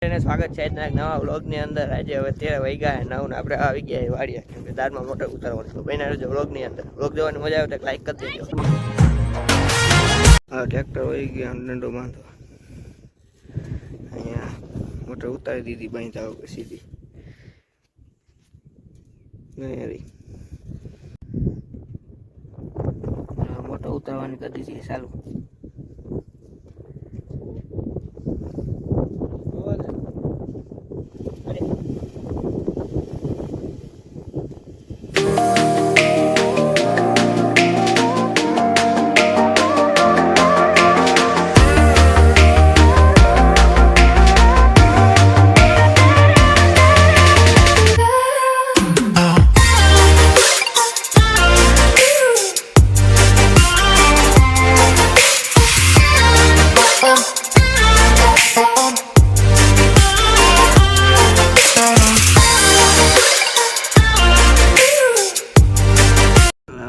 સ્વાગત છે આજના નવા વ્લોગની અંદર. આજે હવે તેર વાગ્યા નવ ને આપણે આવી ગયા વાડીએ. કેમ કે દારમાં મોટર ઉતારવાનું તો બન્યા રહેજો વ્લોગની અંદર. વ્લોગ જોવાની મજા આવે તો લાઈક કરી દેજો. હા ટ્રેક્ટર વહી ગયા ડંડો બાંધો. અહીંયા મોટર ઉતારી દીધી બાંધતા વગર સીધી. મોટર ઉતારવાની કરી દીધી, ચાલુ.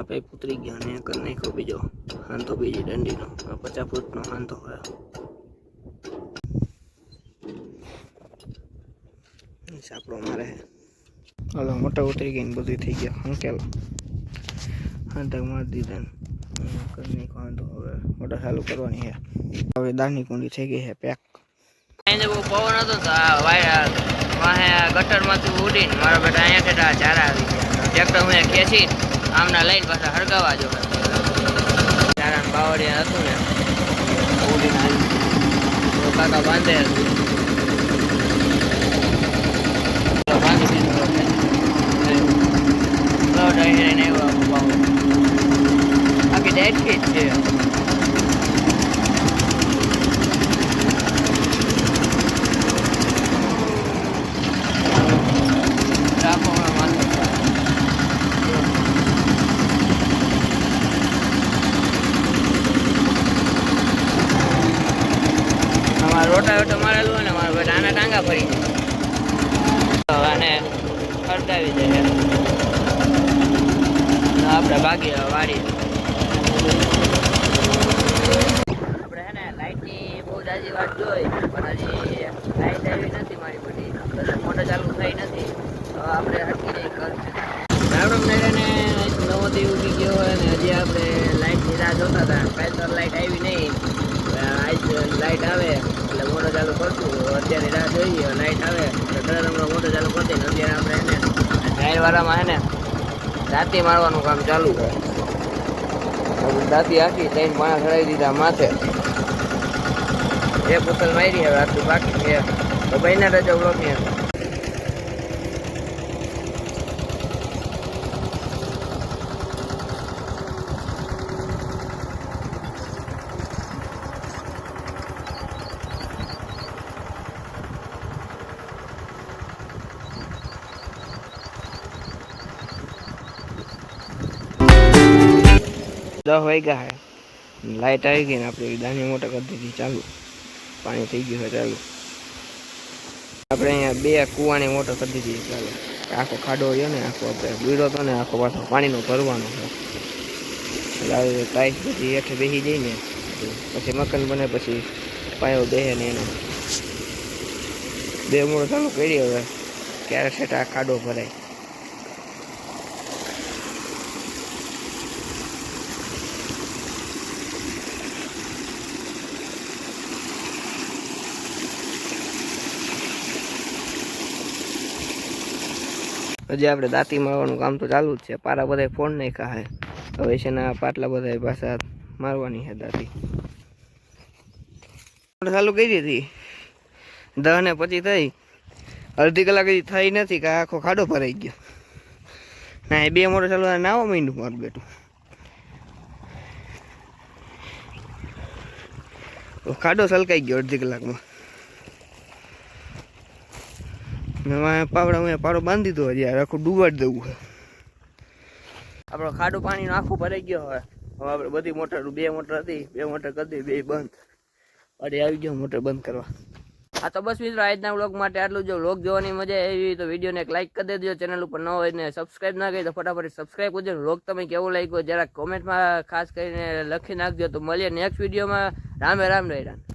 આ પાઇપ ઉતરી ગયા અને કરી નાખ્યો બીજો. હાંધો બીજી દંડીનો પચાસ ફૂટનો હાંધો હોય. સાપડો મારે. હાલો મોટા ઉતરી ગઈ ને બધું થઈ ગયા. અંકેલ હાંધા મારી દીધા કરી નાખ્યો હાંધો હવે મોટર ચાલુ કરવાની છે. હવે દાળની કુંડી થઈ ગઈ છે પેક. પવન હતો તો આ ગટરમાંથી ઉડીને મારા બેટા અહીંયા ચારા આવી ગયા. ટ્રેક્ટર હું ખેંચી આમના લઈને પાછા હળગાવા જો. ચારા બાવળિયા હતું ને. કાકા બાંધે તો બાંધી દીધું લોટ અહીં આવ્યો આખો બાવળ આખી ડેટકી જ છે રાખો હમણાં વાંધો નહીં. અમારે રોટા રોટા મારેલું ને મારા ભાઈ નાના ટાંગા ફરી અને ખડકાવી દે. આપણે ભાગી વાળી આપણે હે ને લાઈટની બહુ જાજી વાત જોઈ, પણ હજી લાઈટ આવી નથી મારી બધી. મોટર ચાલુ થઈ નથી. તો આપણે હટકી જઈ ઉગી ગયો હોય હજી આપણે લાઈટની રાહ જોતા હતા. તો લાઈટ આવી નહીં આજ લાઈટ આવે એટલે મોટર ચાલુ કરશું. અત્યારે રાહ જોઈએ. લાઇટ આવે. કલર હમણાં મોટર ચાલુ કરતી ને અત્યારે આપણે એને ટાયરવાળામાં હે ને દાંતી મારવાનું કામ ચાલુ છે. દાંતી આખી ત્રણ પાણા ચડાવી દીધા માથે. એ પુતલ મારી હવે આટલું બાકી છે. તો ભાઈના રજા બ્લોકની અંદર. દસ વાગ્યા હે. લાઇટ આવી ગઈ ને આપણે દાની મોટર કરી દીધી. ચાલુ. પાણી થઈ ગયું છે ચાલુ. આપણે અહીંયા બે કૂવાની મોટર કરી દીધી ચાલુ. આખો ખાડો રહ્યો ને, આખો આપણે બીડો તો ને આખો પાછો પાણીનો ભરવાનો છે. એટલે ટાઈસ બધી હેઠે બેસી જાય ને, પછી મકાન બને પછી પાયો બેહે ને એનો. બે મોટો ચાલુ કરી હવે. ક્યારે સેટ આ ખાડો ભરાય. હજી આપણે દાંતી મારવાનું કામ તો ચાલુ જ છે. પારા બધા ફોન નહીં ખાય હવે છે ને પાટલા બધા પાછા મારવાની છે દાંતી. ચાલુ કરી દીધી. દહ ને પછી થઈ. અડધી કલાક થઈ નથી કે આખો ખાડો ભરાઈ ગયો. ના, એ બે મોટો ચાલુ નાવા માંડ્યું મારું બેટું. ખાડો સલકાઈ ગયો અડધી કલાકમાં મેં પાવડા મેં પાડો બાંધી દીધો હજી આખું ડૂબાડી દેવું છે. આપણો ખાડું પાણીનો આખું ભરાઈ ગયો હવે. હવે આપણે બધી મોટર, બે મોટર હતી, બે મોટર કરી બે બંધ. અરે, આવી ગયો મોટર બંધ કરવા. આ તો બસ મિત્રો, આજના વ્લોગ માટે આટલું જો. વ્લોગ જોવાની મજા આવી તો વિડીયોને એક લાઇક કરી દેજો. ચેનલ ઉપર ન હોય ને સબસ્ક્રાઈબ ના કરી તો ફટાફટ સબસ્ક્રાઈબ કરજો. વ્લોગ તમે કેવો લાગ્યો જરા કોમેન્ટમાં ખાસ કરીને લખી નાખજો. તો મળીએ નેક્સ્ટ વિડીયોમાં રામે રામ રામ